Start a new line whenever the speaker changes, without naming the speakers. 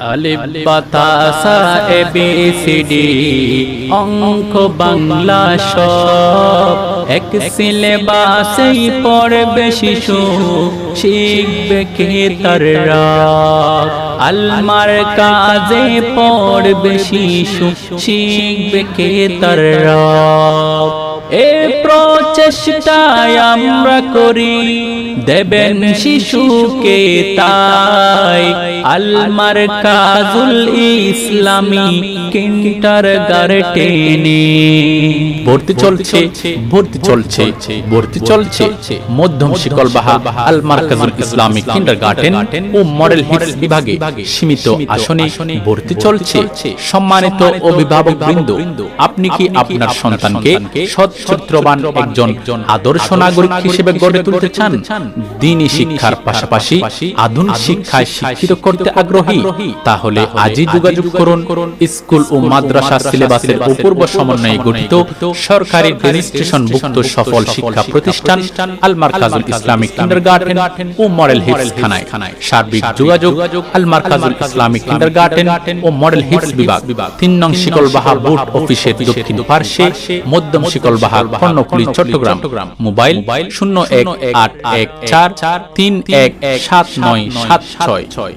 আলিফ বাতাসা A B C D অঙ্ক বাংলা সব। এক সিলেবাসেই পড়বে শিশু শিখবে কে তার আলমার কাজে পড়বে শিশু শিখবে কে তার প্রচেষ্টায় আমরা করি। দেবেন শিশুকে তাই। আলমার কাজুল ইসলামী কিন্টার গার্টেনে ভর্তি চলছে ভর্তি চলছে ভর্তি চলছে। মধ্যম শিকল বাহা আলমার কাজুল ইসলামী কিন্টার গার্টেন ও মডেল হিটস বিভাগে সীমিত আসনে ভর্তি চলছে। সম্মানিত অভিভাবক বৃন্দ আপনি কি আপনার সন্তানকে সৎ চরিত্রবান একজন আদর্শ নাগরিক হিসেবে গড়ে তুলতে চান। দিনই শিক্ষার পাশাপাশি আধুনিক শিক্ষায় শিক্ষিত করতে আগ্রহী। তাহলে আজই যোগাযোগ করুন। স্কুল ও মাদ্রাসা সিলেবাসের অপূর্ব সমন্বয়ে গঠিত সরকারি রেজিস্ট্রেশন ভুক্ত সফল শিক্ষা প্রতিষ্ঠান আলমার কাজুল ইসলামিক কিন্ডারগার্টেন ও মডেল হিটস খানায়। সার্বিক যোগাযোগ আলমার কাজুল ইসলামিক কিন্ডারগার্টেন ও মডেল হিটস বিভাগ। তিন নং শিকল বাহা বুট অফিসের দক্ষিণ পার্শ্বে মধ্যম শিকল বাহা কর্ণফুলি চট্টগ্রাম মোবাইল শূন্য এক আট এক চার তিন এক সাত নয় সাত ছয়।